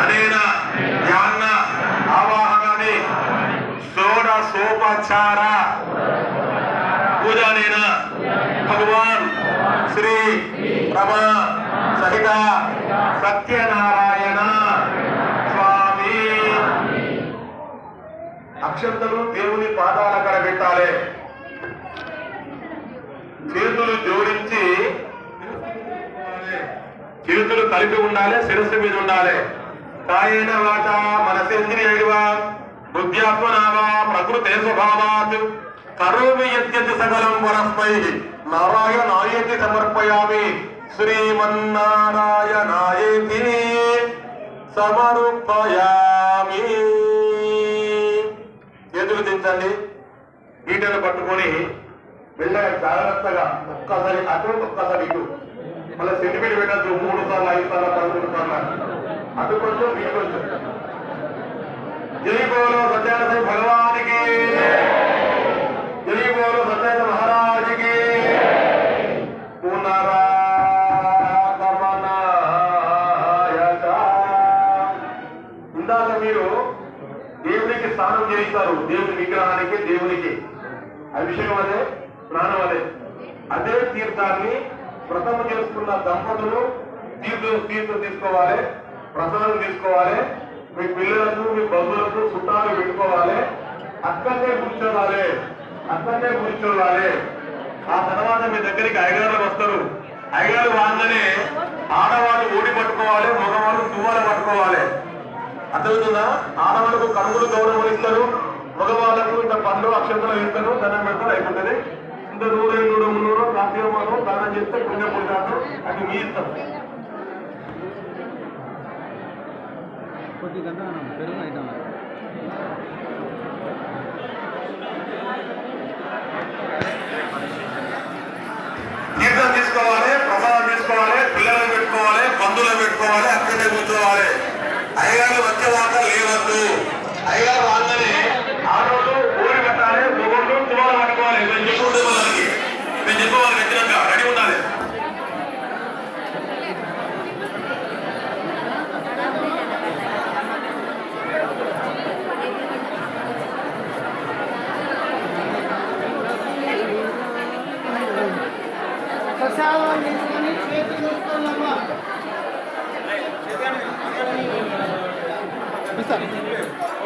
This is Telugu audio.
అనేన యాన్న ఆవాహనాన్ని సోపచార పూజానేన? భగవాన్ శ్రీ రమా సహిత సత్యనారాయణ స్వామి. అక్షంతలు దేవుని పాదాల కడబెట్టాలి చేతులు జోడించి చేతులు కలిపి ఉండాలి శిరస్సు మీద ఉండాలి. కాయేన వాచ మనసేంద్రియైర్వా బుద్ధ్యాత్మనావా ప్రకృతే స్వభావాత్. కరోమి యత్యతి సకలం వరస్మై నారాయణాయేతి సమర్పయామి. శ్రీమన్నారాయణాయేతి సమర్పయామి. ఎదురు దించండి ఈటలు పట్టుకొని వెళ్ళాలి జాగ్రత్తగా. ఒక్కసారి అటు ఒక్కసారి ఇటు. మళ్ళీ సెంటిమీటర్ పెట్టద్దు మూడు సార్లు ఇందాక మీరు దేవునికి స్నానం చేయిస్తారు దేవుని విగ్రహానికి దేవునికి. అభిషేకం అదే స్నానం అదే. అదే తీర్థాన్ని వ్రతము చేసుకున్న దంపతులు తీర్థం తీర్థం తీసుకోవాలి ప్రసాదం తీసుకోవాలి మీ పిల్లలకు మీ బంధువులకు చుట్టాలు పెట్టుకోవాలి. అక్కడనే కూర్చోవాలి అక్కడనే కూర్చోవాలి. ఆ తర్వాత మీ దగ్గరికి అయ్యగారు వస్తారు. అయ్యగారు వాంగనే ఆడవాళ్ళు ఓడి పట్టుకోవాలి మగవాళ్ళు తువ్వాలు పట్టుకోవాలి. అర్థమవుతుందా ఆడవాళ్ళకు కనుగోలు గౌరవం ఇస్తారు. మగవాళ్ళకు ఇంత పండ్లు అక్షంతలు ఇస్తారు. దండం పెడతారు అయిపోతుంది. ఇంత నూరు నూరు మున్నూరు కార్తీక మాసం దానం చేస్తే పుణ్యం పుణ్యాలు అది మీ ఇష్టం. ఐటమ్ తీర్థం తీసుకోవాలి ప్రసాదం తీసుకోవాలి పిల్లలు పెట్టుకోవాలి బంధువులు పెట్టుకోవాలి అక్కడే కూర్చోవాలి. అయ్యగారు వచ్చేదాకా లేవద్దు అయ్యగారు ఇస్తారు